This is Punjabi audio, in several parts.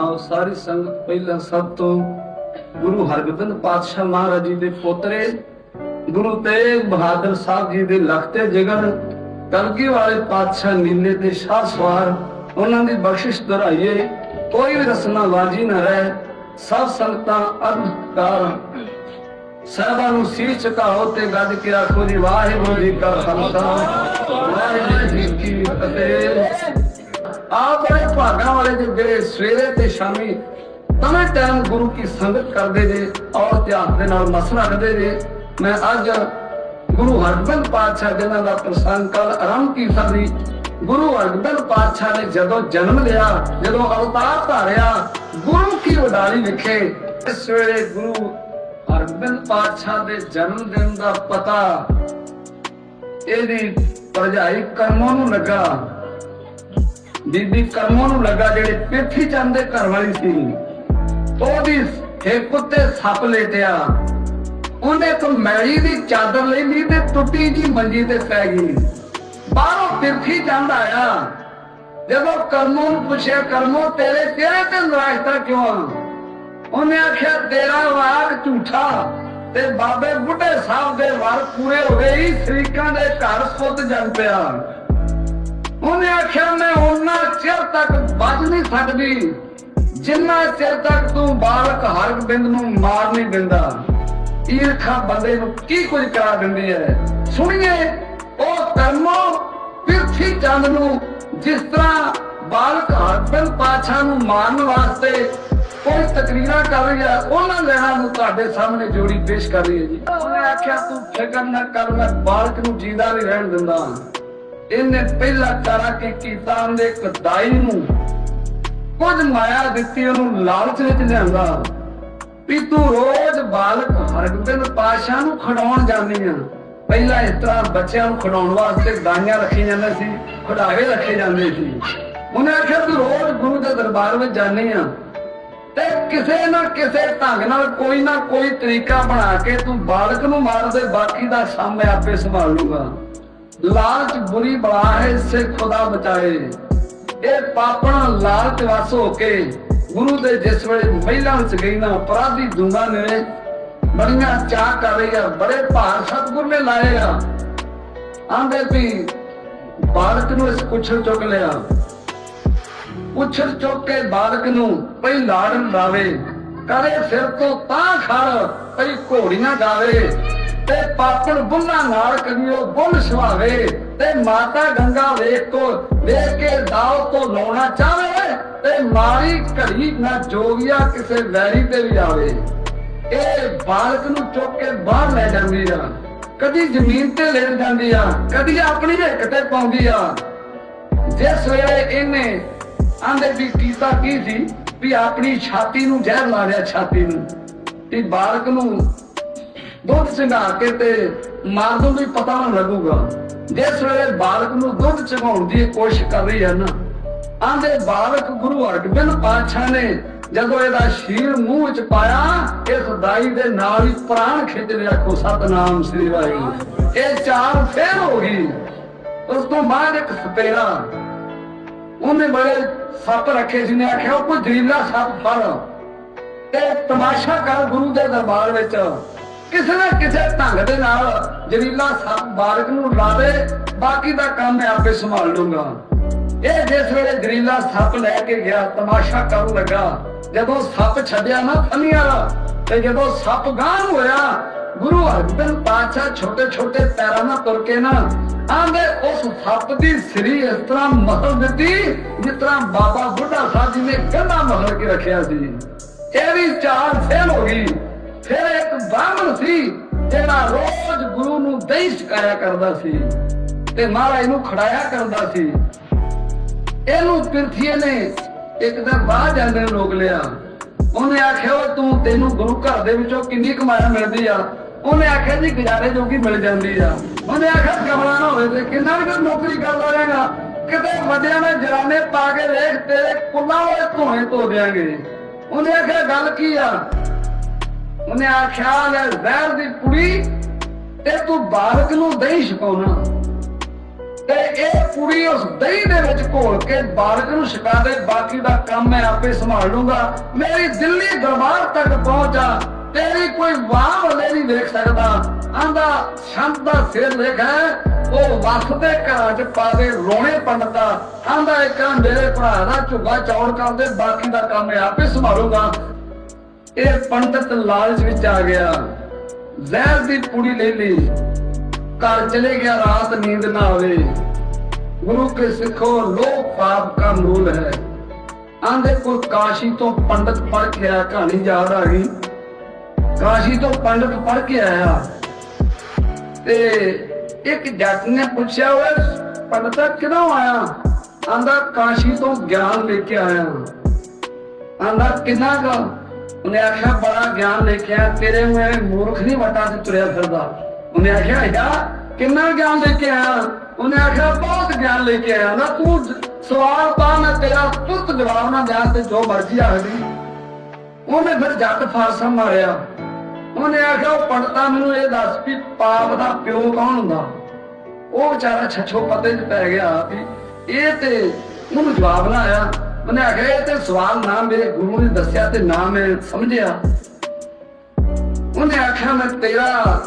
ਆਓ ਸਾਰੀ ਸੰਗਤ ਪਹਿਲਾਂ ਸਭ ਤੋਂ ਗੁਰੂ ਹਰਗੋਬਿੰਦ ਪਾਤਸ਼ਾਹ ਮਹਾਰਾਜ ਜੀ ਦੇ ਪੋਤਰੇ, ਗੁਰੂ ਤੇਗ ਬਹਾਦਰ ਸਾਹਿਬ ਜੀ ਦੇ ਲਖਤੇ ਜਿਗਰ ਕਲਗੀ ਵਾਲੇ ਪਾਤਸ਼ਾਹ ਨੀਲੇ ਤੇ ਸ਼ਾਹ ਸਵਾਰ, ਉਹਨਾਂ ਦੀ ਬਖਸ਼ਿਸ਼ ਦੁਹਰਾਈਏ, ਕੋਈ ਵੀ ਰਸਨਾ ਵਾਜੀ ਨਾ ਰਹੇ, ਸਭ ਸੰਗਤਾਂ ਅਰਧਕਾਰ ਸਹਿਬਾਂ ਨੂੰ ਸੀਸ ਝੁਕਾਓ ਤੇ ਗੱਜ ਕੇ ਆਖੋ ਜੀ, ਵਾਹਿਗੁਰੂ ਜੀ ਕਾ ਖਾਲਸਾ, ਵਾਹਿਗੁਰੂ ਜੀ ਕੀ ਫਤਿਹ। ਆਪ ਬੜੇ ਭਾਗਾਂ ਵਾਲੇ ਜੀ ਜਿਹੜੇ ਸਵੇਰੇ ਤੇ ਸ਼ਾਮੀ, ਤਵੇਂ ਟਾਈਮ ਗੁਰੂ ਕੀ ਸੰਗਤ ਕਰਦੇ ਜੇ ਔਰ ਧਿਆਨ ਦੇ ਨਾਲ ਮਸਲਾ ਰੱਖਦੇ ਜੇ। ਮੈਂ ਅੱਜ ਗੁਰੂ ਹਰਗੋਬਿੰਦ ਪਾਤਸ਼ਾਹ ਜਿਨ੍ਹਾਂ ਦਾ ਪ੍ਰਸੰਗ ਕੱਲ ਆਰੰਭ ਕੀਤਾ ਸੀ, ਗੁਰੂ ਹਰਗੋਬਿੰਦ ਪਾਤਸ਼ਾਹ ਨੇ ਜਦੋਂ ਜਨਮ ਲਿਆ, ਜਦੋਂ ਅਵਤਾਰ ਧਾਰਿਆ, ਗੁਰੂ ਕੀ ਉਡਾਰੀ ਵਿਖੇ, ਇਸ ਵੇਲੇ ਗੁਰੂ ਹਰਗੋਬਿੰਦ ਪਾਤਸ਼ਾਹ ਦੇ ਜਨਮ ਦਿਨ ਦਾ ਪਤਾ ਇਹਦੀ ਭਰਜਾਈ ਕਰਮੋਂ ਨੂੰ ਲੱਗਾ। ਬੀਬੀ ਕਰਮੋਂ ਨੂੰ ਲੱਗਾ ਜਿਹੜੇ ਪੇਠੀ ਚੰਦ ਦੇ ਘਰ ਵਾਲੀ ਸੀ, ਉਹਦੀ ਇੱਕ ਉੱਤੇ ਸੱਪ ਲੇਟਿਆ। ਉਹਨੇ ਤੋਂ ਮੈਲੀ ਦੀ ਚਾਦਰ ਲਈ ਲਈ ਤੇ ਟੁੱਟੀ ਜੀ ਮੰਜੀ ਤੇ ਪੈ ਗਈ। ਬਾਹਰੋਂ ਪਿਰਥੀ ਚੰਦ ਆਇਆ। ਜਦੋਂ ਕਰਮੋਂ ਨੂੰ ਪੁੱਛਿਆ, ਕਰਮੋਂ, ਤੇਰੇ ਤੇਰੇ ਤੇ ਨਾਰਾਜ਼ਤਾ ਕਿਉਂ ਉਹਨੇ ਆਖਿਆ, ਤੇਰਾ ਵਾਰ ਝੂਠਾ ਤੇ ਬਾਬੇ ਬੁੱਢੇ ਸਾਹਿਬ ਦੇ ਵਾਰ ਪੂਰੇ ਹੋ ਗਏ। ਹੀ ਸ਼ਰੀਕਾਂ ਦੇ ਘਰ ਸੁੱਤ ਜਨ ਪਿਆ। ਉਹਨੇ ਆਖਿਆ, ਮੈਂ ਉਹਨਾਂ ਚਿਰ ਤੱਕ ਬਚ ਨਹੀਂ ਸਕਦੀ, ਜਿੰਨਾ ਚਿਰ ਤੱਕ ਤੂੰ ਬਾਲਕ ਹਰਗੋਬਿੰਦ ਨੂੰ ਮਾਰ ਨਹੀਂ ਦਿੰਦਾ। ਈਰਖਾ ਬੰਦੇ ਨੂੰ ਕੀ ਕੁਝ ਕਰਾ ਦਿੰਦੀ ਹੈ ਸੁਣੀਏ, ਉਹ ਕਰਮੋ ਪਿਰਥੀ ਚੰਦ ਨੂੰ ਜਿਸ ਤਰ੍ਹਾਂ ਬਾਲਕ ਹਰਗੋਬਿੰਦ ਪਾਛਾ ਨੂੰ ਮਾਰਨ ਵਾਸਤੇ ਕੋਈ ਤਕਰੀਰਾਂ ਕਰ ਰਹੀ ਹੈ ਉਹਨਾਂ ਲੈਣਾ ਨੂੰ ਤੁਹਾਡੇ ਸਾਹਮਣੇ ਜੋੜੀ ਪੇਸ਼ ਕਰ ਰਹੀ ਹੈ ਜੀ। ਉਹਨੇ ਆਖਿਆ, ਤੂੰ ਫਿਕਰ ਨਾ ਕਰ, ਮੈਂ ਬਾਲਕ ਨੂੰ ਜੀਦਾ ਨਹੀਂ ਰਹਿਣ ਦਿੰਦਾ। ਇਹਨੇ ਪਹਿਲਾ ਕਾਰਾ ਕੀ ਕੀਤਾ ਉਹਨੇ ਇੱਕ ਨੂੰ। ਕੁਝ ਮਾਇਆ ਦਿੱਤੀ ਉਹਨੂੰ ਲਾਲਚ ਵਿੱਚ ਲਿਆਂਦਾ। ਵੀ ਤੂੰ ਰੋਜ਼ ਬਾਲਕ ਹਰਗੋਬਿੰਦ ਪਾਸ਼ਾ ਨੂੰ ਖੜਾਉਣ ਜਾਂਦੀ ਆ। ਪਹਿਲਾਂ ਇਸ ਤਰ੍ਹਾਂ ਬੱਚਿਆਂ ਨੂੰ ਖੜਾਉਣ ਵਾਸਤੇ ਗਾਈਆਂ ਰੱਖੀਆਂ ਜਾਂਦੀਆਂ ਸੀ ਖੜਾਵੇ ਰੱਖੇ ਜਾਂਦੇ ਸੀ। ਉਹਨੇ ਆਖਿਆ, ਤੂੰ ਰੋਜ਼ ਗੁਰੂ ਦੇ ਦਰਬਾਰ ਵਿੱਚ ਜਾਂਦੀ ਆ। ਤੇ ਕਿਸੇ ਨਾ ਕਿਸੇ ਢੰਗ ਨਾਲ ਕੋਈ ਨਾ ਕੋਈ ਤਰੀਕਾ ਬਣਾ ਕੇ ਤੂੰ ਬਾਲਕ ਨੂੰ ਮਾਰ ਦੇ, ਬਾਕੀ ਦਾ ਸਾਮ ਆਪੇ ਸੰਭਾਲ ਲੂੰਗਾ ਲਾਲਚ ਬੁਰੀ ਬਲਾ ਹੈ ਇਸੇ ਖੁਦਾ ਬਚਾਏ। ਇਹ ਪਾਪਣਾ ਲਾਲਚ ਵਸ ਹੋ ਕੇ ਗੁਰੂ ਦੇ ਜਿਸ ਵੇਲੇ ਮਹਿਲਾ ਵਿੱਚ ਗਈ ਨਾ ਅਪਰਾਧੀ ਦੂੰਗਾ ਨੇ ਬੜੀਆਂ ਚਾਹ ਕਰ ਰਹੀ ਆ ਬੜੇ ਭਾਰ ਸਤਿਗੁਰ ਨੇ ਲਾਏ ਆ। ਆਂਦੇ ਵੀ ਬਾਲਕ ਨੂੰ ਇਸ ਪੁੱਛਲ ਚੁੱਕ ਲਿਆ। ਪੁੱਛਲ ਚੁੱਕ ਕੇ ਬਾਲਕ ਨੂੰ ਪਈ ਲਾੜਨ ਲਾਵੇ, ਕਰੇ ਸਿਰ ਤੋਂ ਤਾਂ ਖੜ ਪਈ ਘੋੜੀਆਂ ਗਾਵੇ। ਤੇ ਪਾਪਣ ਬੁੱਲਾਂ ਨਾਲ ਕਰਿਓ ਬੁੱਲ ਸੁਹਾਵੇ ਤੇ ਮਾਤਾ ਗੰਗਾ ਵੇਖ ਕੋ ਵੇਖ ਕੇ ਦਾਉ ਤੋਂ ਲਾਉਣਾ ਚਾਵੇ ਤੇ ਮਾਰੀ ਘੜੀ ਨਾ ਜੋਗਿਆ ਕਿਸੇ ਵੈਰੀ ਤੇ ਵੀ ਆਵੇ। ਇਹ ਬਾਲਕ ਨੂੰ ਚੁੱਕ ਕੇ ਬਾਹਰ ਲੈ ਜਾਂਦੀ ਆ। ਕਦੀ ਜ਼ਮੀਨ ਤੇ ਲੈ ਜਾਂਦੀ ਆ, ਕਦੀ ਆਪਣੀ ਹਿੱਕ ਤੇ ਪਾਉਂਦੀ ਆ। ਜਿਸ ਵੇਲੇ ਇਹਨੇ ਆਂਦੇ ਵੀ ਕੀਤਾ ਕੀ ਸੀ? ਵੀ ਆਪਣੀ ਛਾਤੀ ਨੂੰ ਜ਼ਹਿਰ ਲਾ ਲਿਆ ਛਾਤੀ ਨੂੰ। ਤੇ ਬਾਲਕ ਨੂੰ ਦੁੱਧ ਚੰਗਾ ਕੇ ਤੇ ਮਾਰ ਦੂੰ ਵੀ ਪਤਾ ਨਾ ਲੱਗੂਗਾ। ਜਿਸ ਵੇਲੇ ਬਾਲਕ ਨੂੰ ਦੁੱਧ ਚੰਗਾਉਣ ਦੀ ਕੋਸ਼ਿਸ਼ ਕਰ ਰਹੀ ਹੈ ਨਾ ਆਂਦੇ ਬਾਲਕ ਗੁਰੂ ਹਰਗੋਬਿੰਦ ਪਾਤਸ਼ਾਹ ਨੇ ਜਦੋਂ ਇਹਦਾ ਸ਼ੀਰ ਮੂੰਹ ਵਿੱਚ ਪਾਇਆ, ਇਸ ਦਾਈ ਦੇ ਨਾਲ ਹੀ ਪ੍ਰਾਣ ਖਿੱਚ ਲਿਆ ਕੋ ਸਤਨਾਮ ਸ੍ਰੀ ਵਾਹਿਗੁਰੂ। ਇਹ ਚਾਰ ਫੇਰ ਹੋ ਗਈ। ਉਸ ਤੋਂ ਬਾਅਦ ਇੱਕ ਸਪੇਰਾ, ਉਹਨੇ ਬੜੇ ਸੱਪ ਰੱਖੇ ਸੀ ਨੇ ਆਖਿਆ, ਉਹ ਕੋਈ ਜ਼ਰੀਲਾ ਸੱਪ ਫੜ। ਤੇ ਤਮਾਸ਼ਾ ਕਰ ਗੁਰੂ ਦੇ ਦਰਬਾਰ ਵਿੱਚ। ਕਿਸੇ ਨਾ ਕਿਸੇ ਢੰਗ ਦੇ ਨਾਲ ਜ਼ਰੀਲਾ ਸੱਪ ਬਾਲਕ ਨੂੰ ਲਾਵੇ, ਬਾਕੀ ਦਾ ਕੰਮ ਮੈਂ ਆਪੇ ਸੰਭਾਲ ਲੂੰਗਾ ਇਹ ਜਿਸ ਵੇਲੇ ਜ਼ਰੀਲਾ ਸੱਪ ਲੈ ਕੇ ਗਿਆ, ਤਮਾਸ਼ਾ ਕਰਨ ਲੱਗਾ, ਜਦੋਂ ਸੱਪ ਛੱਡਿਆ ਨਾ ਫਨੀਆਂ ਤੇ ਜਦੋਂ ਸੱਪ ਗਾਂ ਹੋਇਆ, ਗੁਰੂ ਹਰਗੋਬਿੰਦ ਪਾਤਸ਼ਾਹ ਛੋਟੇ ਛੋਟੇ ਪੈਰਾਂ ਨਾਲ ਤੁਰ ਕੇ ਨਾ ਆਂਦੇ ਉਸ ਸੱਪ ਦੀ ਸ੍ਰੀ ਇਸ ਤਰ੍ਹਾਂ ਮਹਲ ਦਿੱਤੀ, ਜਿਸ ਤਰ੍ਹਾਂ ਬਾਬਾ ਬੁੱਢਾ ਸਾਹਿਬ ਜੀ ਨੇ ਕੰਨਾ ਮਹਲ ਕੇ ਰੱਖਿਆ ਸੀ। ਇਹ ਵੀ ਚਾਰ ਫੇਲ ਹੋ ਗਈ। ਫਿਰ ਇੱਕ ਬ੍ਰਾਹਮਣ ਸੀ ਜਿਹੜਾ ਰੋਜ਼ ਗੁਰੂ ਨੂੰ ਦਹੀਂ ਛਕਾਇਆ ਕਰਦਾ ਸੀ ਤੇ ਮਹਾਰਾਜ ਨੂੰ ਖੜਾਇਆ ਕਰਦਾ ਸੀ। ਇਹਨੂੰ ਪਿਰਥੀਏ ਨੇ ਇੱਕ ਦਿਨ ਬਾਹਰ ਜਾਂਦੇ ਰੋਕ ਲਿਆ। ਉਹਨੇ ਆਖਿਆ, ਉਹ ਤੂੰ ਤੈਨੂੰ ਗੁਰੂ ਘਰ ਦੇ ਵਿੱਚੋਂ ਕਿੰਨੀ ਕਮਾਇਆ ਮਿਲਦੀ ਆ? ਉਹਨੇ ਆਖਿਆ, ਜੀ, ਗੁਜ਼ਾਰੇ ਜੋਗੀ ਮਿਲ ਜਾਂਦੀ ਆ। ਉਹਨੇ ਆਖਿਆ, ਕਮਲਾ ਨਾ ਹੋਵੇ ਤੇ ਕਿੰਨਾ ਵੀ ਨੌਕਰੀ ਕਰਦਾ ਲਵੇਂਗਾ ਕਿਤੇ ਵੱਡਿਆਂ ਨੇ ਜਰਾਨੇ ਪਾ ਕੇ ਵੇਖ, ਤੇਰੇ ਕੁੱਲਾਂ ਵਾਲੇ ਧੋਣੇ ਧੋ ਦਿਆਂਗੇ। ਉਹਨੇ ਆਖਿਆ, ਗੱਲ ਕੀ ਆ? ਉਹਨੇ ਆਖਿਆ, ਲੈ ਜ਼ਹਿਰ ਦੀ ਕੁੜੀ, ਤੇ ਤੂੰ ਬਾਲਕ ਨੂੰ ਦਹੀਂ ਛਕਾਉਣਾ। ਤੇ ਇਹ ਕੁੜੀ ਉਸ ਦਹੀਂ ਦੇ ਵਿੱਚ ਘੋਲ ਕੇ ਬਾਲਕ ਨੂੰ ਛਕਾ ਦੇ, ਬਾਕੀ ਦਾ ਕੰਮ ਮੈਂ ਆਪੇ ਸੰਭਾਲ ਲੂੰਗਾ। ਮੇਰੀ ਦਿੱਲੀ ਦਰਬਾਰ ਤੱਕ ਪਹੁੰਚਾ, ਤੇਰੀ ਕੋਈ ਵਾਹ ਵਲੇ ਨਹੀਂ ਦੇਖ ਸਕਦਾ। ਆਂਦਾ, ਸ਼ੰਤ ਦਾ ਸਿਰ ਲਿਖ ਹੈ, ਉਹ ਵਸਦੇ ਘਰਾਂ ਚ ਪਾ ਦੇ ਰੋਣੇ ਪੰਡਤਾ। ਆਂਦਾ, ਇੱਕ ਮੇਰੇ ਭਰਾ ਦਾ ਝੁੱਗਾ ਚੌੜ ਕਰਦੇ ਬਾਕੀ ਦਾ ਕੰਮ ਆਪੇ ਸੰਭਾਲੂਗਾ। ਇਹ ਪੰਡਤ ਲਾਲਚ ਵਿੱਚ ਆ ਗਿਆ। ਜ਼ਹਿਰ ਦੀ ਪੁੜੀ ਲੈ ਲਈ। ਘਰ ਚਲੇ ਗਿਆ, ਰਾਤ ਨੀਂਦ ਨਾ ਆਵੇ। ਗੁਰੂ ਕੇ ਸਿੱਖੋ ਲੋਕ ਪਾਪ ਦਾ ਮੂਲ ਹੈ। ਆਂਦੇ ਕੋਈ ਕਾਸ਼ੀ ਤੋਂ ਪੰਡਤ ਪੜ ਕੇ ਆਇਆ, ਕਹਾਣੀ ਯਾਦ ਆ ਗਈ। ਕਾਸ਼ੀ ਤੋਂ ਪੰਡਤ ਪੜ ਕੇ ਆਇਆ। ਤੇ ਇੱਕ ਜੱਟ ਨੇ ਪੁੱਛਿਆ, ਓਏ ਪੰਡਤਾ ਕਿਦੋਂ ਆਇਆ? ਆਂਦਾ, ਕਾਸ਼ੀ ਤੋਂ ਗਿਆਨ ਲੈ ਕੇ ਆਇਆ। ਆਂਦਾ, ਕਿੰਨਾ ਗਾ ਉਹਨੇ ਆਖਿਆ, ਬੜਾ ਗਿਆਨ ਲੈ ਕੇ ਆਇਆ ਤੇਰੇ ਮੈਂ ਮੂਰਖ ਨਹੀਂ ਵਟਾ ਤੇ ਤੁਰਿਆ ਫਿਰਦਾ। ਉਹਨੇ ਆਖਿਆ ਯਾ ਕਿੰਨਾ ਗਿਆਨ ਲੈ ਕੇ ਆਇਆ? ਉਹਨੇ ਆਖਿਆ, ਬਹੁਤ ਗਿਆਨ ਲੈ ਕੇ ਆਇਆ। ਨਾ ਤੂੰ ਸਵਾਲ ਪਾ ਮੈਂ ਤੇਰਾ ਤੁਰਤ ਜਵਾਬ ਨਾ ਦਿਆਂ ਤੇ ਜੋ ਮਰਜ਼ੀ ਆਖਦੀ। ਉਹਨੇ ਫਿਰ ਜੱਟ ਫਾਰਸਾ ਮਾਰਿਆ। ਉਹਨੇ ਆਖਿਆ, ਉਹ ਪੰਡਤਾਂ ਮੈਨੂੰ ਇਹ ਦੱਸ ਵੀ ਪਾਪ ਦਾ ਪਿਓ ਕੌਣ ਹੁੰਦਾ? ਉਹ ਵਿਚਾਰਾ ਛੱਛੋ ਪੱਤੇ 'ਚ ਪੈ ਗਿਆ ਵੀ ਇਹ ਤੇ ਉਹਨੂੰ ਜਵਾਬ ਨਾ ਆਇਆ। ਉਹਨੇ ਆਖਿਆ ਤੇ ਸਵਾਲ ਨਾ ਮੇਰੇ ਗੁਰੂ ਨੇ ਦੱਸਿਆ ਤੇ ਨਾ ਮੈਂ ਸਮਝਿਆ। ਉਹਨੇ ਆਖਿਆ, ਮੈਂ ਤੇਰਾ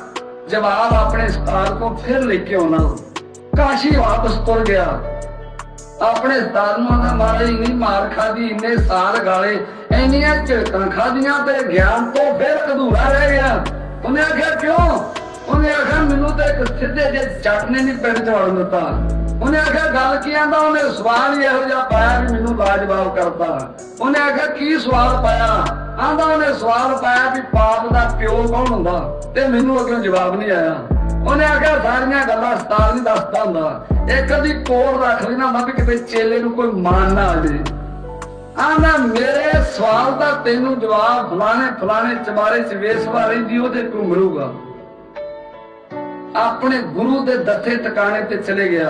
ਜਵਾਬ ਆਪਣੇ ਉਸਤਾਦ ਕੋ ਫਿਰ ਲੈ ਕੇ ਆਉਣਾ। ਕਾਸ਼ੀ ਵਾਪਸ ਤੁਰ ਗਿਆ। ਆਪਣੇ ਉਸਤਾਦ ਨੂੰ ਨਾ ਮਾਰੇ ਇੰਨੀ ਮਾਰ ਖਾਦੀ ਇੰਨੇ ਸਾਲ ਗਾਲੇ, ਇੰਨੀਆਂ ਝਿੜਕਾਂ ਖਾਦੀਆਂ ਤੇ ਗਿਆਨ ਤੋਂ ਫਿਰ ਅਧੂਰਾ ਰਹਿ ਗਿਆ। ਉਹਨੇ ਆਖਿਆ, ਕਿਉਂ? ਉਹਨੇ ਆਖਿਆ, ਮੈਨੂੰ ਤਾਂ ਇੱਕ ਸਿੱਧੇ ਜੇ ਚੱਟ ਨੇ ਨਹੀਂ ਪਿੰਡ ਚੜਨ ਦਿੱਤਾ। ਉਹਨੇ ਆਖਿਆ, ਗੱਲ ਕੀ ਆਂਦਾ? ਉਹਨੇ ਸਵਾਲ ਇਹੋ ਜਿਹਾ ਪਾਇਆ ਵੀ ਮੈਨੂੰ ਲਾਜਵਾਬ ਕਰਦਾ। ਉਹਨੇ ਆਖਿਆ, ਕੀ ਸਵਾਲ ਪਾਇਆ? ਆਂਦਾ ਉਹਨੇ ਸਵਾਲ ਪਾਇਆ ਵੀ ਪਾਪ ਦਾ ਪਿਓ ਕੌਣ ਹੁੰਦਾ? ਤੇ ਮੈਨੂੰ ਅੱਗੇ ਜਵਾਬ ਨਹੀਂ ਆਇਆ। ਉਹਨੇ ਆਖਿਆ, ਸਾਰੀਆਂ ਗੱਲਾਂ ਸਤਾਰ ਨਹੀਂ ਦੱਸਦਾ ਹੁੰਦਾ। ਇੱਕ ਅੱਧੀ ਕੋਲ ਰੱਖ ਲੈਣਾ ਹੁੰਦਾ ਵੀ ਕਿਤੇ ਚੇਲੇ ਨੂੰ ਕੋਈ ਮਾਨ ਨਾ ਆ ਜੇ। ਆਂਦਾ ਮੇਰੇ ਸਵਾਲ ਦਾ ਤੈਨੂੰ ਜਵਾਬ ਫਲਾਣੇ ਫਲਾਣੇ ਚਮਾਰੇ ਚ ਵੇਸਵਾ ਰਹਿੰਦੀ ਉਹਦੇ ਤੂੰ ਮਿਲੂਗਾ। ਆਪਣੇ ਗੁਰੂ ਦੇ ਦੱਥੇ ਟਿਕਾਣੇ ਤੇ ਚਲੇ ਗਿਆ।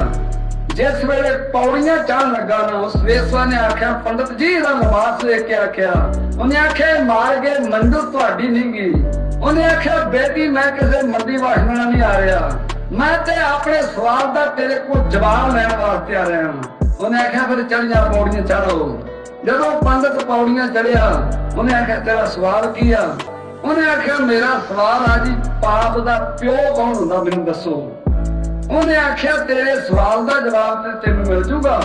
ਜਿਸ ਵੇਲੇ ਪੌੜੀਆਂ ਚੜ੍ਹਨ ਲੱਗਾ ਨਾ, ਉਸ ਵੇਸਵਾ ਨੇ ਆਖਿਆ, ਪੰਡਤ ਜੀ, ਇਹਦਾ ਨਵਾਜ਼ ਲੈ ਕੇ ਆਖਿਆ। ਉਹਨੇ ਆਖਿਆ ਮਾਰ ਗਏ ਮੰਦਰ ਤੁਹਾਡੀ ਨਹੀਂ ਗਈ ਉਹਨੇ ਆਖਿਆ, ਬੇਟੀ, ਮੈਂ ਕਿਸੇ ਮੰਦੀ ਵਾਸ਼ਨਾ ਨਹੀਂ ਆ ਰਿਹਾ। ਮੈਂ ਤੇ ਆਪਣੇ ਸਵਾਲ ਦਾ ਤੇਰੇ ਕੋਲ ਜਵਾਬ ਲੈਣ ਵਾਸਤੇ ਆ ਰਿਹਾ ਹਾਂ। ਉਹਨੇ ਆਖਿਆ, ਫਿਰ ਚੜ ਜਾ ਪੌੜੀਆਂ ਚੜੋ ਜਦੋਂ ਪੰਡਤ ਪੌੜੀਆਂ ਚੜਿਆ ਉਹਨੇ ਆਖਿਆ, ਤੇਰਾ ਸਵਾਲ ਕੀ ਆ? ਉਹਨੇ ਆਖਿਆ, ਮੇਰਾ ਸਵਾਲ ਆ ਜੀ, ਪਾਪ ਦਾ ਪਿਓ ਕੌਣ ਹੁੰਦਾ, ਮੈਨੂੰ ਦੱਸੋ? ਉਹਨੇ ਆਖਿਆ, ਤੇਰੇ ਸਵਾਲ ਦਾ ਜਵਾਬ ਤੇ ਤੈਨੂੰ ਮਿਲ ਜੂਗਾ,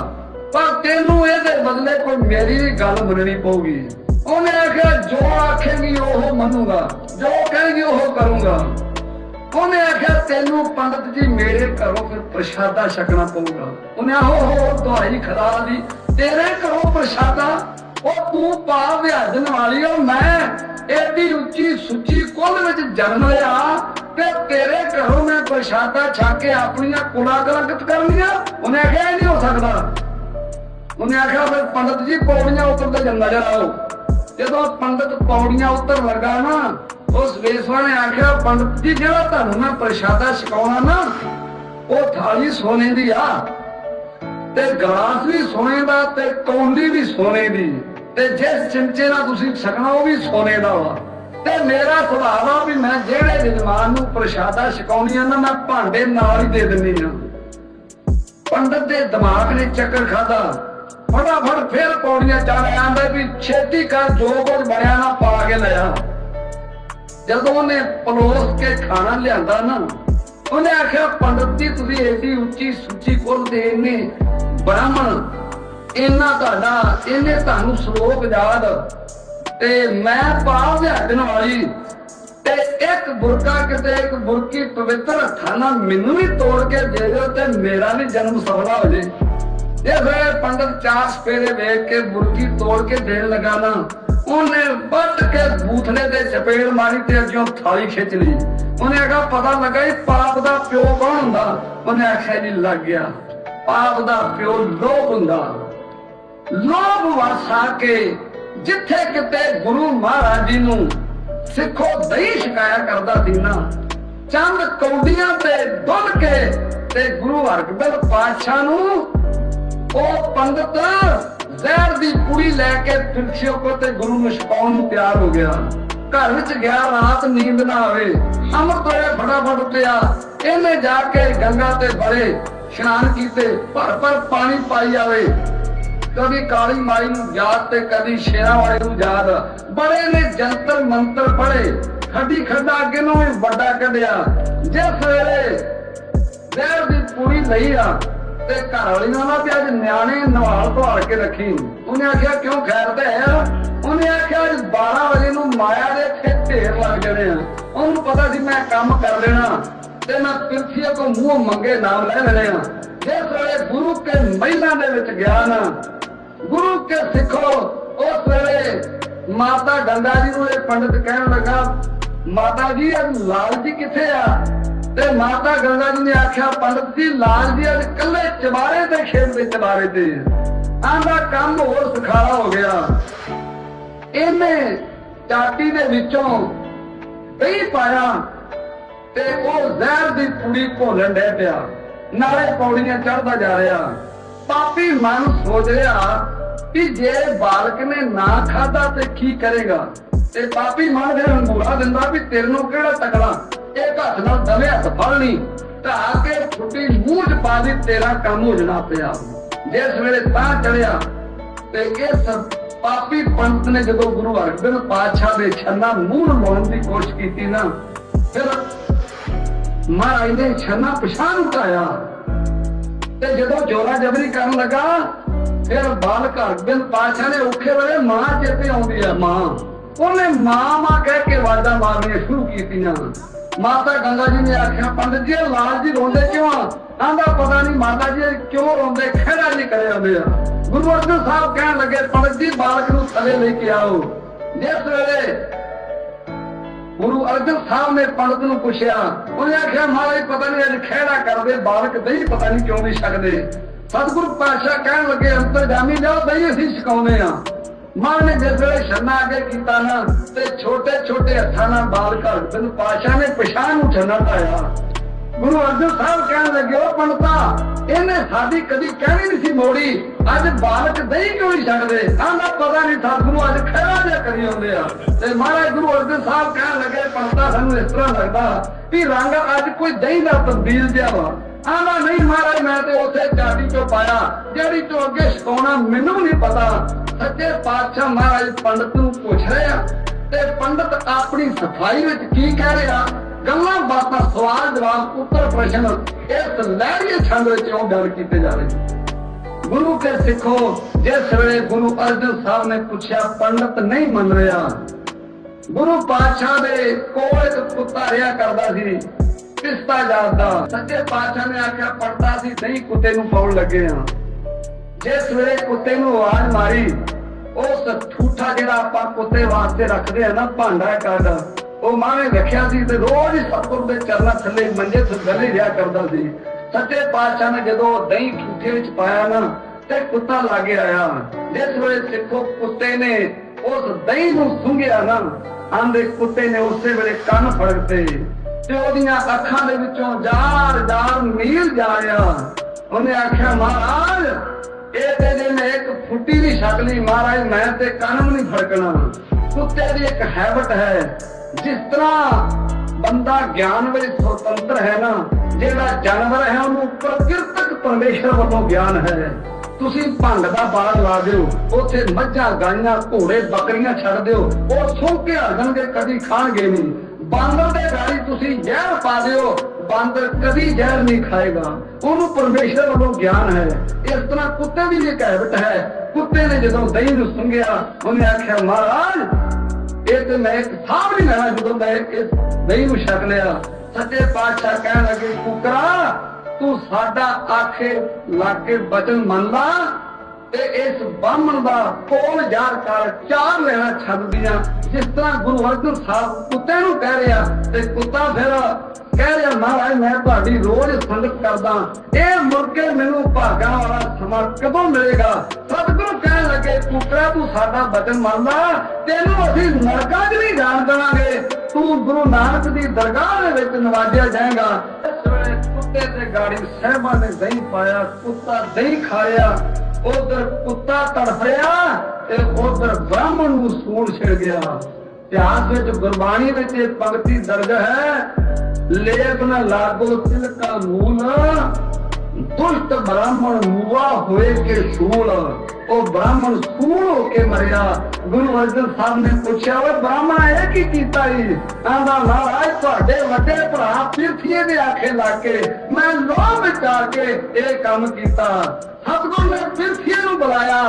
ਪਰ ਤੈਨੂੰ ਇਹਦੇ ਬਦਲੇ ਕੋਈ ਮੇਰੀ ਗੱਲ ਮੰਨਣੀ ਪਊਗੀ। ਉਹਨੇ ਆਖਿਆ, ਜੋ ਆਖੇਗੀ, ਉਹ ਮੰਨੂਗਾ, ਜੋ ਕਹੇਗੀ, ਉਹ ਕਰੂੰਗਾ। ਉਹਨੇ ਆਖਿਆ, ਤੈਨੂੰ ਪੰਡਤ ਜੀ ਮੇਰੇ ਘਰੋਂ ਫਿਰ ਪ੍ਰਸ਼ਾਦਾ ਛਕਣਾ ਪਊਗਾ। ਉਹਨੇ ਆਹੋ ਹੋ ਦਵਾਈ ਖਰਾ ਦੀ, ਤੇਰੇ ਘਰੋਂ ਪ੍ਰਸ਼ਾਦਾ, ਉਹ ਤੂੰ ਪਾ ਵਿਆਜਣ ਵਾਲੀ ਓ, ਮੈਂ ਐਡੀ ਉੱਚੀ ਸੁੱਚੀ ਕੁੱਲ ਵਿੱਚ ਜਨਮ ਲਿਆ ਤੇ ਤੇਰੇ ਘਰੋਂ ਮੈਂ ਪ੍ਰਸ਼ਾਦਾ ਛਕ ਕੇ ਆਪਣੀਆਂ ਕੁਲਾ ਗਲਗਤ ਕਰਨੀਆਂ। ਉਹਨੇ ਆਖਿਆ ਨਹੀਂ ਹੋ ਸਕਦਾ। ਉਹਨੇ ਆਖਿਆ, ਫਿਰ ਪੰਡਤ ਜੀ, ਪੌੜੀਆਂ ਉਤਰਦੇ ਜਨ ਨਜ਼ਰ ਜਦੋਂ ਪੰਡਤ ਪੌੜੀਆਂ ਉਤਰ ਲੱਗਾ ਨਾ, ਉਸ ਵੇਸਵਾ ਨੇ ਆਖਿਆ, ਪੰਡਤ ਜੀ, ਜਿਹੜਾ ਤੁਹਾਨੂੰ ਮੈਂ ਪ੍ਰਸ਼ਾਦਾ ਛਕਾਉਣਾ ਨਾ, ਉਹ ਥਾਲੀ ਸੋਨੇ ਦੀ ਆ। ਤੇ ਗਲਾਸ ਵੀ ਸੋਨੇ ਦਾ ਤੇ ਕੌਂਡੀ ਵੀ ਸੋਨੇ ਦੀ। ਤੇ ਜਿਸ ਚਮਚੇ ਨਾਲ ਤੁਸੀਂ ਛਕਣਾ, ਉਹ ਵੀ ਸੋਨੇ ਦਾ ਵਾ। ਤੇ ਮੇਰਾ ਸੁਭਾਅ ਆ ਵੀ ਮੈਂ ਜਿਹੜੇ ਜਜਮਾਨ ਨੂੰ ਪ੍ਰਸ਼ਾਦਾ ਛਕਾਉਣੀ ਆ ਨਾ, ਮੈਂ ਭਾਂਡੇ ਨਾਲ ਹੀ ਦੇ ਦਿੰਨੀ ਆ ਪੰਡਤ ਦੇ ਦਿਮਾਗ ਨੇ ਚੱਕਰ ਖਾਦਾ ਫਟਾਫਟ ਫੇਰ ਪੌੜੀਆਂ ਚੜ ਆਂਦਾ ਵੀ ਛੇਤੀ ਕਰ, ਜੋ ਕੁਝ ਬਣਿਆ ਨਾ ਪਾ ਕੇ ਲਿਆ ਜਦੋਂ ਉਹਨੇ ਪਲੋਸ ਕੇ ਖਾਣਾ ਲਿਆਂਦਾ ਨਾ, ਉਹਨੇ ਆਖਿਆ, ਪੰਡਤ ਜੀ, ਤੁਸੀਂ ਏਡੀ ਉੱਚੀ ਸੁੱਚੀ ਕੁਲ ਦੇ ਇੰਨੇ ਬ੍ਰਾਹਮਣ ਇੰਨਾ ਤੁਹਾਡਾ, ਇਹਨੇ ਤੁਹਾਨੂੰ ਸ਼ਲੋਕ ਯਾਦ। ਤੇ ਮੈਂ ਪਾਪ ਵਿਆਜਣ ਵਾਲੀ ਤੇ ਇੱਕ ਬੁਰਕਾ ਕਿਤੇ, ਇੱਕ ਬੁਰਕੀ ਪਵਿੱਤਰ ਹੱਥਾਂ ਨਾਲ ਮੈਨੂੰ ਵੀ ਤੋੜ ਕੇ ਦੇ ਦਿਓ ਤੇ ਮੇਰਾ ਵੀ ਜਨਮ ਸਫਲਾ ਹੋ ਜੇ। ਇਹ ਵੇ ਪੰਡਤ ਚਾਰ ਸਪੇਰੇ ਵੇਖ ਕੇ ਬੁਰਕੀ ਤੋੜ ਕੇ ਦੇਣ ਲੱਗਾ ਨਾ, ਉਹਨੇ ਵੱਟ ਕੇ ਬੂਥਲੇ ਤੇ ਚਪੇੜ ਮਾਰੀ ਤੇ ਅੱਗਿਓਂ ਥਾਲੀ ਖਿੱਚ ਲਈ। ਉਹਨੇ ਆਖਿਆ ਪਤਾ ਲੱਗਾ ਇਹ ਪਾਪ ਦਾ ਪਿਓ ਕੌਣ ਹੁੰਦਾ? ਉਹਨੇ ਆਖਿਆ ਜੀ, ਲੱਗ ਗਿਆ। ਪਾਪ ਦਾ ਪਿਓ ਲੋਭ ਹੁੰਦਾ। ਲੋਭ ਵਸਾ ਕੇ ਜਿੱਥੇ ਕਿਤੇ ਗੁਰੂ ਮਹਾਰਾਜ ਜੀ ਨੂੰ ਸਿੱਖੋ ਦਹੀਂ ਸ਼ਿਕਾਇਆ ਕਰਦਾ ਸੀ ਨਾ, ਚੰਦ ਕੌਡੀਆਂ ਤੇ ਦੁੱਧ ਕੇ ਤੇ ਗੁਰੂ ਹਰਗੋਬਿੰਦ ਪਾਤਸ਼ਾਹ ਨੂੰ ਉਹ ਪੰਡਤ ਜ਼ਹਿਰ ਦੀ ਪੁੜੀ ਲੈ ਕੇ ਫਿਰਸ਼ਿਓ ਕੋ ਤੇ ਗੁਰੂ ਨੂੰ ਛਪਾਉਣ ਨੂੰ ਤਿਆਰ ਹੋ ਗਿਆ। ਘਰ ਵਿੱਚ ਗਿਆ, ਰਾਤ ਨੀਂਦ ਨਾ ਆਵੇ ਅੰਮ੍ਰਿਤ ਹੋਏ ਫਟਾਫਟ ਉੱਠਿਆ, ਇਹਨੇ ਜਾ ਕੇ ਗੰਗਾ ਤੇ ਬੜੇ ਇਸ਼ਨਾਨ ਕੀਤੇ ਭਰ ਭਰ ਪਾਣੀ ਪਾਈ ਜਾਵੇ। ਕਦੀ ਕਾਲੀ ਮਾਈ ਨੂੰ ਯਾਦ ਤੇ ਕਦੀ ਸ਼ੇਰਾਂ ਵਾਲੇ ਨੂੰ ਯਾਦ। ਬੜੇ ਨੇ ਜੰਤਰ ਮੰਤਰ ਪੜੇ, ਖੱਡੀ ਖੱਡਾ ਅੱਗੇ ਨੂੰ ਵੀ ਵੱਡਾ ਕੱਢਿਆ। ਜਿਸ ਵੇਲੇ ਜ਼ਹਿਰ ਦੀ ਪੂਰੀ ਲਈ ਆ, ਤੇ ਘਰ ਵਾਲੀ ਨਾਲ ਨਾ ਵੀ ਅੱਜ ਨਿਆਣੇ ਨਵਾਲ ਧਵਾਲ ਕੇ ਰੱਖੀ ਉਹਨੇ ਆਖਿਆ, ਕਿਉਂ ਖੈਰ ਤੇ ਆ ਉਹਨੇ ਆਖਿਆ, ਅੱਜ 12 ਵਜੇ ਨੂੰ ਮਾਇਆ ਦੇ ਇੱਥੇ ਢੇਰ ਲੱਗ ਜਾਣੇ ਆ। ਉਹਨੂੰ ਪਤਾ ਸੀ, ਮੈਂ ਕੰਮ ਕਰ ਲੈਣਾ ਤੇ ਮੈਂ ਪਿਰਥੀਆ ਤੋਂ ਮੂੰਹ ਮੰਗੇ ਨਾਮ ਲੈ ਲੈਣੇ ਆ। ਜਿਸ ਵੇਲੇ ਗੁਰੂ ਕੇ ਮਹਿਲਾਂ ਦੇ ਵਿੱਚ ਗਿਆ ਨਾ ਗੁਰੂ ਕੇ ਸਿੱਖੋ। ਉਸ ਵੇਲੇ ਮਾਤਾ ਗੰਗਾ ਜੀ ਨੂੰ ਇਹ ਪੰਡਤ ਕਹਿਣ ਲੱਗਾ, ਮਾਤਾ ਜੀ ਇਹ ਲਾਲ ਜੀ ਕਿੱਥੇ ਆ? ਤੇ ਮਾਤਾ ਗੰਗਾ ਜੀ ਨੇ ਆਖਿਆ, ਪੰਡਤ ਜੀ ਲਾਲ ਜੀ ਅੱਜ ਕੱਲੇ ਚਬਾਰੇ ਤੇ ਖੇਡਦੇ ਚਬਾਰੇ ਤੇ ਆਂਦਾ ਕੰਮ ਹੋਰ ਸੁਖਾਲਾ ਹੋ ਗਿਆ। ਇਹਨੇ ਚਾਟੀ ਦੇ ਵਿੱਚੋਂ ਦਹੀਂ ਪਾਇਆ ਤੇ ਉਹ ਜ਼ਹਿਰ ਦੀ ਪੁੜੀ ਘੋਲਣ ਡੇ ਪਿਆ। ਨਾਲੇ ਪੌੜੀਆਂ ਚੜਦਾ ਜਾ ਰਿਹਾ। ਪਾਪੀ ਮਨ ਸੋਚ ਰਿਹਾ ਕਿ ਜੇ ਬਾਲਕ ਨੇ ਨਾ ਖਾਦਾ ਤੇ ਕੀ ਕਰੇਗਾ? ਤੇ ਪਾਪੀ ਮਨ ਫਿਰ ਅੰਗੂਰਾ ਦਿੰਦਾ ਵੀ ਤੇਰੇ ਨੂੰ ਕਿਹੜਾ ਤਕੜਾ? ਇਹ ਹੱਥ ਨਾਲ ਦਵੇ ਹੱਥ ਫੜ ਢਾ ਕੇ ਫੁੱਟੀ ਮੂੰਹ ਚ ਪਾ ਦੀ ਤੇਰਾ ਕੰਮ ਹੋ ਜਣਾ ਪਿਆ। ਜਿਸ ਵੇਲੇ ਤਾਂ ਚੜਿਆ, ਤੇ ਇਸ ਪਾਪੀ ਪੰਤ ਨੇ ਜਦੋਂ ਗੁਰੂ ਅਰਜਨ ਪਾਤਸ਼ਾਹ ਦੇ ਛੰਨਾ ਮੂੰਹ ਨੂੰ ਲਾਉਣ ਦੀ ਕੋਸ਼ਿਸ਼ ਕੀਤੀ ਨਾ, ਫਿਰ ਮਹਾਰਾਜ ਨੇ ਛੰਨਾ ਪਛਾਣ ਉਟਾਇਆ ਤੇ ਜਦੋਂ ਜੋਰਾ ਜਬਰੀ ਕਰਨ ਲੱਗਾ ਫਿਰ ਬਾਲਕ ਅਰਜਨ ਪਾਤਸ਼ਾਹ ਨੇ ਔਖੇ ਵੇਲੇ ਮਾਂ ਚੇਤੇ ਆਉਂਦੀ ਆ, ਮਾਂ। ਉਹਨੇ ਮਾਂ ਮਾਂ ਕਹਿ ਕੇ ਵਾਜਾ ਮਾਰਨੀਆਂ ਸ਼ੁਰੂ ਕੀਤੀਆਂ। ਮਾਤਾ ਗੰਗਾ ਜੀ ਨੇ ਆਖਿਆ, ਪੰਡਤ ਜੀ ਲਾਲ ਜੀ ਰੋਂਦੇ ਕਿਉਂ ਆ? ਆਂਦਾ ਪਤਾ ਨਹੀਂ ਮਾਤਾ ਜੀ ਕਿਉਂ ਰੋਂਦੇ? ਖੇੜਾ ਨਹੀਂ ਕਰੇ ਹੁੰਦੇ ਗੁਰੂ ਅਰਜਨ ਸਾਹਿਬ ਕਹਿਣ ਲੱਗੇ, ਪੰਡਤ ਜੀ, ਬਾਲਕ ਨੂੰ ਥੱਲੇ ਲੈ ਕੇ ਆਓ। ਜਿਸ ਵੇਲੇ ਗੁਰੂ ਅਰਜਨ ਸਾਹਿਬ ਨੇ ਪੰਡਤ ਨੂੰ ਪੁੱਛਿਆ, ਉਹਨੇ ਆਖਿਆ, ਮਹਾਰਾਜ, ਪਤਾ ਨਹੀਂ ਅੱਜ ਖਹਿੜਾ ਕਰਦੇ, ਬਾਲਕ ਦਹੀਂ ਪਤਾ ਨਹੀਂ ਕਿਉਂ ਨਹੀਂ ਛਕਦੇ। ਸਤਿਗੁਰੂ ਪਾਤਸ਼ਾਹ ਕਹਿਣ ਲੱਗੇ ਅੰਤਰਜਾਮੀ ਜਾਓ ਦਹੀਂ ਅਸੀਂ ਛਕਾਉਂਦੇ ਆ। ਮਾਂ ਨੇ ਜਿਸ ਵੇਲੇ ਛੰਨਾ ਅੱਗੇ ਕੀਤਾ ਨਾ, ਤੇ ਛੋਟੇ ਛੋਟੇ ਹੱਥਾਂ ਨਾਲ ਬਾਲਕ ਅਰਜਨ ਪਾਤਸ਼ਾਹ ਨੇ ਪਛਾਣ ਨੂੰ ਛੰਨਾ ਪਾਇਆ। ਗੁਰੂ ਅਰਜਨ ਸਾਹਿਬ ਕਹਿਣ ਲੱਗੇ ਉਹ ਪੰਡਤਾ, ਇਹਨੇ ਸਾਡੀ ਕਦੀ ਕਹਿਣੀ ਨਹੀਂ ਸੀ ਮੋੜੀ। ਅੱਜ ਬਾਲਕ ਦਹੀਂ ਕਿਉਂ ਨਹੀਂ ਛੱਡਦੇ? ਆਂਦਾ ਪਤਾ ਨਹੀਂ ਸਤਿਗੁਰੂ ਅੱਜ ਖੜਾ ਜਿਹਾ ਕਰੀ ਹੁੰਦੇ ਆ। ਤੇ ਮਹਾਰਾਜ ਗੁਰੂ ਅਰਜਨ ਸਾਹਿਬ ਕਹਿਣ ਲੱਗੇ, ਪੰਡਤਾ, ਸਾਨੂੰ ਇਸ ਤਰ੍ਹਾਂ ਲੱਗਦਾ ਵੀ ਰੰਗ ਅੱਜ ਕੋਈ ਦਹੀਂ ਦਾ ਤਬਦੀਲ ਜਿਹਾ ਵਾ। ਆਂਦਾ ਨਹੀਂ ਮਹਾਰਾਜ, ਮੈਂ ਤੇ ਉੱਥੇ ਚਾਟੀ ਚੋਂ ਪਾਇਆ। ਜਿਹੜੀ ਤੋਂ ਅੱਗੇ ਛਕਾਉਣਾ ਮੈਨੂੰ ਨਹੀਂ ਪਤਾ। ਸੱਚੇ ਪਾਤਸ਼ਾਹ ਮਹਾਰਾਜ ਪੰਡਤ ਨੂੰ ਪੁੱਛ ਰਿਹਾ ਤੇ ਪੰਡਤ ਆਪਣੀ ਸਫ਼ਾਈ ਵਿੱਚ ਕੀ ਕਹਿ ਰਿਹਾ? ਗੱਲਾਂ ਬਾਤਾਂ, ਸਵਾਲ ਜਵਾਬ, ਉੱਤਰ ਪ੍ਰਸ਼ਨ, ਇਸ ਲਹਿਰੀਏ ਛੰਦ ਵਿੱਚ ਉਹ ਗੱਲ ਕੀਤੇ ਜਾ ਰਹੇ ਗੁਰੂ ਕੇ ਸਿੱਖੋ, ਜਿਸ ਵੇਲੇ ਗੁਰੂ ਅਰਜਨ ਸਾਹਿਬ ਨੇ ਪੁੱਛਿਆ, ਪੰਡਤ ਨਹੀਂ ਮੰਨ ਰਿਹਾ। ਗੁਰੂ ਪਾਤਸ਼ਾਹ ਦੇ ਕੋਲ ਇੱਕ ਕੁੱਤਾ ਰਿਆ ਕਰਦਾ ਸੀ। ਪਿਸਤਾ ਜਾਂਦਾ ਸੱਚੇ ਪਾਤਸ਼ਾਹ ਨੇ ਆਖਿਆ ਪੜਦਾ ਸੀ, ਨਹੀਂ ਕੁੱਤੇ ਨੂੰ ਪਾਉਣ ਲੱਗੇ ਆ ਜਿਸ ਵੇਲੇ ਕੁੱਤੇ ਨੂੰ ਆਵਾਜ਼ ਮਾਰੀ ਉਸ ਠੂਠਾ ਜਿਹੜਾ ਆਪਾਂ ਕੁੱਤੇ ਵਾਸਤੇ ਰੱਖਦੇ ਆ ਨਾ, ਭਾਂਡਾ ਕਾਦਾ ਉਹ ਮਾਂ ਨੇ ਵੇਖਿਆ ਸੀ ਤੇ ਰੋਜ਼ ਹੀ ਸਤਿਗੁਰ ਦੇ ਚਰਨਾਂ ਥੱਲੇ ਮੰਜੇ ਤੇ ਗਲੇ ਕਰਦਾ ਸੀ। ਸੱਚੇ ਪਾਤਸ਼ਾਹ ਨੇ ਜਦੋਂ ਦਹੀਂ ਠੂਠੇ ਵਿੱਚ ਪਾਇਆ ਨਾ, ਤੇ ਕੁੱਤਾ ਲਾਗੇ ਆਇਆ। ਜਿਸ ਵੇਲੇ ਸਿੱਖੋ ਕੁੱਤੇ ਨੇ ਉਸ ਦਹੀਂ ਨੂੰ ਸੁੰਘਿਆ ਨਾ, ਆਂਦੇ ਕੁੱਤੇ ਨੇ ਉਸੇ ਵੇਲੇ ਕੰਨ ਫੜਕਤੇ ਤੇ ਉਹਦੀਆਂ ਅੱਖਾਂ ਦੇ ਵਿੱਚੋਂ ਜਾਰ ਜਾਰ ਨੀਲ ਜਾ ਰਿਹਾ। ਉਹਨੇ ਆਖਿਆ, ਮਹਾਰਾਜ, ਇਹ ਤੇ ਜੇ ਮੈਂ ਇੱਕ ਫੁੱਟੀ ਦੀ ਸ਼ਕਲੀ ਮਹਾਰਾਜ, ਮੈਂ ਤੇ ਕੰਨ ਵੀ ਨਹੀਂ ਫੜਕਣਾ। ਕੁੱਤੇ ਦੀ ਇੱਕ ਹੈਬਿਟ ਹੈ। ਜਿਸ ਤਰ੍ਹਾਂ ਬੰਦਾ ਗਿਆਨ ਵਿੱਚ ਸੁਤੰਤਰ ਹੈ ਨਾ, ਜਿਹੜਾ ਜਾਨਵਰ ਹੈ, ਉਹਨੂੰ ਪ੍ਰਕਿਰਤਕ ਪਰਮੇਸ਼ਰ ਵੱਲੋਂ ਗਿਆਨ ਹੈ। ਤੁਸੀਂ ਭੰਗ ਦਾ ਬਾਗ ਲਾ ਦਿਓ, ਉੱਥੇ ਮੱਝਾਂ, ਗਾਈਆਂ, ਘੋੜੇ, ਬੱਕਰੀਆਂ ਛੱਡ ਦਿਓ। ਉਹ ਸੁਣ ਕੇ ਹਰਗਣਗੇ ਕਦੀ ਖਾਣਗੇ ਨਹੀਂ। ਬਾਂਦਰ ਦੇ ਗਾੜੀ ਤੁਸੀਂ ਜ਼ਹਿਰ ਪਾ ਦਿਓ, ਬਾਂਦਰ ਕਦੀ ਜ਼ਹਿਰ ਨਹੀਂ ਖਾਏਗਾ। ਉਹਨੂੰ ਪਰਮੇਸ਼ਰ ਵੱਲੋਂ ਗਿਆਨ ਹੈ। ਇਸ ਤਰ੍ਹਾਂ ਕੁੱਤੇ ਦੀ ਵੀ ਇੱਕ ਹੈ, ਕੁੱਤੇ ਨੇ ਜਦੋਂ ਦਹੀਂ ਨੂੰ ਸੁੰਘਿਆ, ਉਹਨੇ ਆਖਿਆ, ਮਹਾਰਾਜ, ਇਹ ਤੇ ਮੈਂ ਇੱਕ ਸਾਹ ਨਹੀਂ ਲੈਣਾ ਜਦੋਂ ਮੈਂ ਇਸ ਦਹੀਂ ਨੂੰ ਛਕ ਲਿਆ। ਸੱਚੇ ਪਾਤਸ਼ਾਹ ਕਹਿਣ ਲੱਗੇ, ਕੁਕਰਾ, ਤੂੰ ਸਾਡਾ ਆਖੇ ਲੱਗ ਕੇ ਬਚਨ ਮੰਨ ਲਾ ਤੇ ਇਸ ਬਾਹਮਣ ਦਾ ਕੋਲ ਜਾਰ ਕਰ ਚਾਰ ਲੈਣਾ ਛੱਡਦੀਆਂ ਜਿਸ ਤਰ੍ਹਾਂ ਗੁਰੂ ਅਰਜਨ ਸਾਹਿਬ ਕੁੱਤੇ ਨੂੰ ਕਹਿ ਰਿਹਾ ਤੇ ਕੁੱਤਾ ਫਿਰ ਕਹਿ ਰਿਹਾ, ਮਹਾਰਾਜ, ਮੈਂ ਤੁਹਾਡੀ ਰੋਜ਼ ਸੰਗਤ ਕਰਦਾ। ਇਹ ਮੁੜ ਮੈਨੂੰ ਭਾਗਾਂ ਵਾਲਾ ਸਮਾਂ ਕਦੋਂ ਮਿਲੇਗਾ? ਸਤਿਗੁਰੂ ਕਹਿਣ ਲੱਗੇ ਕੁਕਰਾ ਤੂੰ ਸਾਡਾ ਬਚਨ ਮੰਨਦਾ। ਤੈਨੂੰ ਅਸੀਂ ਨਰਕਾਂ 'ਚ ਨਹੀਂ ਜਾਣ ਦੇਵਾਂਗੇ। ਤੂੰ ਗੁਰੂ ਨਾਨਕ ਦੀ ਦਰਗਾਹ ਦੇ ਵਿੱਚ ਨਵਾਜਿਆ ਜਾਏਗਾ। ਇਸ ਵੇਲੇ ਕੁੱਤੇ ਤੇ ਗਾੜੀ ਸਹਿਬਾਂ ਨੇ ਦਹੀਂ ਪਾਇਆ, ਕੁੱਤਾ ਦਹੀਂ ਖਾਇਆ ਉਧਰ ਕੁੱਤਾ ਤੜਫਿਆ ਤੇ ਉਧਰ ਬ੍ਰਾਹਮਣ ਨੂੰ ਸੂਲ ਛਿੜ ਗਿਆ। ਇਤਿਹਾਸ ਵਿੱਚ ਗੁਰਬਾਣੀ ਵਿੱਚ ਇਹ ਪੰਕਤੀ ਦਰਜ ਹੈ, ਲੇਖ ਨਾ ਲਾਗੋ ਤਿਲਕਾ ਮੂਲ ਦੁਸ਼ਟ ਬ੍ਰਾਹਮਣ ਮੂਆ ਹੋਏ ਕੇ ਸੂਲ, ਉਹ ਬ੍ਰਾਹਮਣ ਸੂਲ ਹੋ ਕੇ ਮਰਿਆ। ਗੁਰੂ ਅਰਜਨ ਸਾਹਿਬ ਨੇ ਪੁੱਛਿਆ ਉਹ ਬ੍ਰਾਹਮਣ, ਇਹ ਕੀ ਕੀਤਾ ਈ? ਆਂਦਾ ਮਹਾਰਾਜ, ਤੁਹਾਡੇ ਵੱਡੇ ਭਰਾ ਪਿਰਥੀਏ ਦੇ ਆਖੇ ਲਾ ਕੇ ਮੈਂ ਲੋਭ ਵਿੱਚ ਕੇ ਇਹ ਕੰਮ ਕੀਤਾ। ਸਤਿਗੁਰੂ ਨੇ ਪਿਰਥੀਏ ਨੂੰ ਬੁਲਾਇਆ।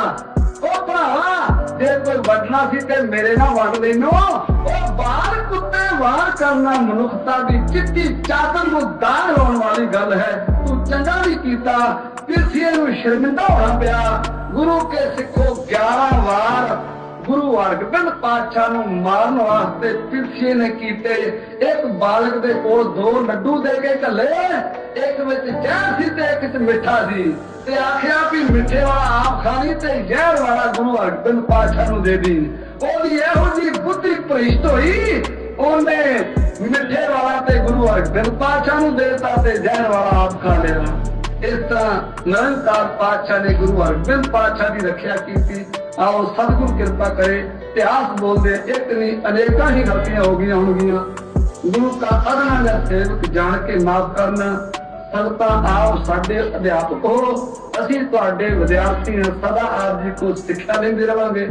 ਉਹ ਭਰਾਵਾ ਜੇ ਕੋਈ ਵੱਢਣਾ ਸੀ ਤੇ ਮੇਰੇ ਨਾਲ ਵੱਢ ਲੈਨੋ ਉਹ ਬਾਹਰ ਕੁੱਤੇ ਵਾਰ ਕਰਨਾ ਮਨੁੱਖਤਾ ਦੀ ਚਿੱਟੀ ਚਾਦਰ ਨੂੰ ਦਾਗ ਲਾਉਣ ਵਾਲੀ ਗੱਲ ਹੈ। ਚੰਗਾ ਵੀ ਕੀਤਾ, ਕਿਸੇ ਨੂੰ ਸ਼ਰਮਿੰਦਾ ਹੋਣਾ ਪਿਆ। ਗੁਰੂ ਕੇ ਸਿੱਖੋ 11 ਵਾਰ। ਗੁਰੂ ਅਰਜਨ ਪਾਤਸ਼ਾਹ ਨੂੰ ਮਾਰਨ ਵਾਸਤੇ ਪਿਰਸੀਏ ਨੇ ਕੀਤੇ। ਇੱਕ ਬਾਲਕ ਦੇ ਕੋਲ ਦੋ ਲੱਡੂ ਦੇ ਕੇ ਘੱਲੇ ਇੱਕ ਵਿੱਚ ਜ਼ਹਿਰ ਸੀ ਤੇ ਇੱਕ ਵਿੱਚ ਮਿੱਠਾ ਸੀ। ਤੇ ਆਖਿਆ ਵੀ ਮਿੱਠੇ ਵਾਲਾ ਆਪ ਖਾਣੀ ਤੇ ਜ਼ਹਿਰ ਵਾਲਾ ਗੁਰੂ ਅਰਜਨ ਪਾਤਸ਼ਾਹ ਨੂੰ ਦੇ ਦੀ। ਉਹਦੀ ਇਹੋ ਜੀ ਬੁੱਧੀ ਭ੍ਰਿਸ਼ਟ ਹੋਈ। ਉਹਨੇ ਮਿੱਠੇ ਵਾਲਾ ਤੇ ਗੁਰੂ ਅਰਜਨ ਪਾਤਸ਼ਾਹ ਨੂੰ ਦੇਤਾ ਤੇ ਜ਼ਹਿਰ ਵਾਲਾ ਆਪ ਖਾ ਲਿਆ। ਇਸ ਤਰ੍ਹਾਂ ਨਿਰੰਕਾਰ ਪਾਤਸ਼ਾਹ ਨੇ ਗੁਰੂ ਅਰਜਨ ਪਾਤਸ਼ਾਹ ਦੀ ਰੱਖਿਆ ਕੀਤੀ। ਆਓ ਸਤਿਗੁਰ ਕਿਰਪਾ ਕਰੇ, ਇਤਿਹਾਸ ਬੋਲਦੇ ਇੱਕ ਨਹੀਂ, ਅਨੇਕਾਂ ਹੀ ਗਲਤੀਆਂ ਹੋ ਗਈਆਂ ਹੋਣਗੀਆਂ। ਗੁਰੂ ਕਾ ਅਗਨਾ ਦਾ ਸੇਵਕ ਜਾਣ ਕੇ ਮਾਫ ਕਰਨਾ, ਸੰਗਤਾਂ ਆਪ ਸਾਡੇ ਅਧਿਆਪਕ ਹੋ, ਅਸੀਂ ਤੁਹਾਡੇ ਵਿਦਿਆਰਥੀ ਸਦਾ ਆਪ ਜੀ ਕੋ ਸਿੱਖਿਆ ਲੈਂਦੇ ਰਵਾਂਗੇ।